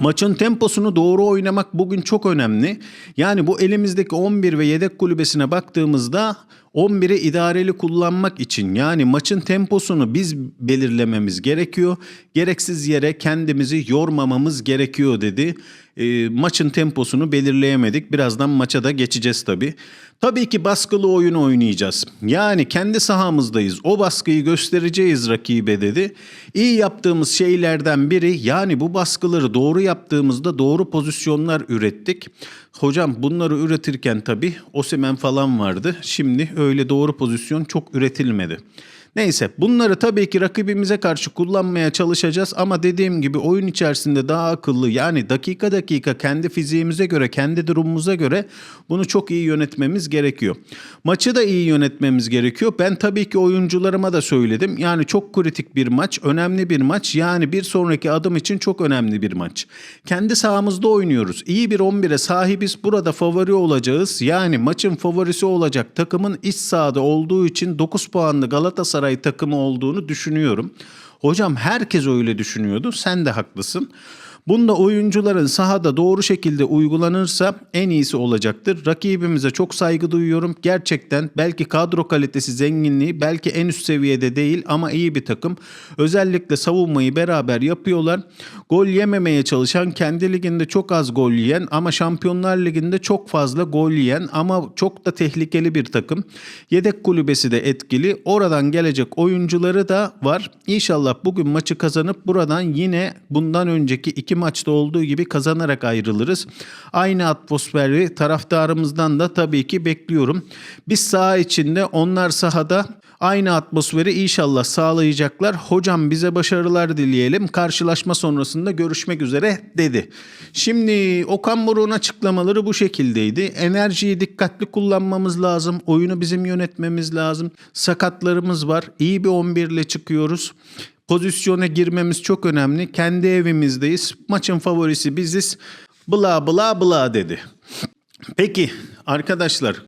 Maçın temposunu doğru oynamak bugün çok önemli. Yani bu elimizdeki 11 ve yedek kulübesine baktığımızda 11'i idareli kullanmak için yani maçın temposunu biz belirlememiz gerekiyor. Gereksiz yere kendimizi yormamamız gerekiyor dedi. E, maçın temposunu belirleyemedik. Birazdan maça da geçeceğiz tabii. Tabii ki baskılı oyun oynayacağız. Yani kendi sahamızdayız. O baskıyı göstereceğiz rakibe dedi. İyi yaptığımız şeylerden biri yani bu baskıları doğru yaptığımızda doğru pozisyonlar ürettik. Hocam bunları üretirken tabii Osimhen falan vardı. Şimdi öyle doğru pozisyon çok üretilmedi. Neyse bunları tabii ki rakibimize karşı kullanmaya çalışacağız ama dediğim gibi oyun içerisinde daha akıllı yani dakika dakika kendi fiziğimize göre kendi durumumuza göre bunu çok iyi yönetmemiz gerekiyor. Maçı da iyi yönetmemiz gerekiyor. Ben tabii ki oyuncularıma da söyledim. Yani çok kritik bir maç, önemli bir maç. Yani bir sonraki adım için çok önemli bir maç. Kendi sahamızda oynuyoruz. İyi bir 11'e sahibiz. Burada favori olacağız. Yani maçın favorisi olacak takımın iç sahada olduğu için 9 puanlı Galatasaray takımı olduğunu düşünüyorum. Hocam herkes öyle düşünüyordu. Sen de haklısın. Bunda oyuncuların sahada doğru şekilde uygulanırsa en iyisi olacaktır. Rakibimize çok saygı duyuyorum. Gerçekten belki kadro kalitesi, zenginliği belki en üst seviyede değil ama iyi bir takım. Özellikle savunmayı beraber yapıyorlar. Gol yememeye çalışan, kendi liginde çok az gol yiyen ama Şampiyonlar Ligi'nde çok fazla gol yiyen ama çok da tehlikeli bir takım. Yedek kulübesi de etkili. Oradan gelecek oyuncuları da var. İnşallah bugün maçı kazanıp buradan yine bundan önceki iki maçta olduğu gibi kazanarak ayrılırız. Aynı atmosferi taraftarımızdan da tabii ki bekliyorum. Biz saha içinde onlar sahada aynı atmosferi inşallah sağlayacaklar. Hocam bize başarılar dileyelim. Karşılaşma sonrasında görüşmek üzere dedi. Şimdi Okan Buruk'un açıklamaları bu şekildeydi. Enerjiyi dikkatli kullanmamız lazım. Oyunu bizim yönetmemiz lazım. Sakatlarımız var. İyi bir 11 ile çıkıyoruz. Pozisyona girmemiz çok önemli. Kendi evimizdeyiz. Maçın favorisi biziz. Bla bla bla dedi. Peki arkadaşlar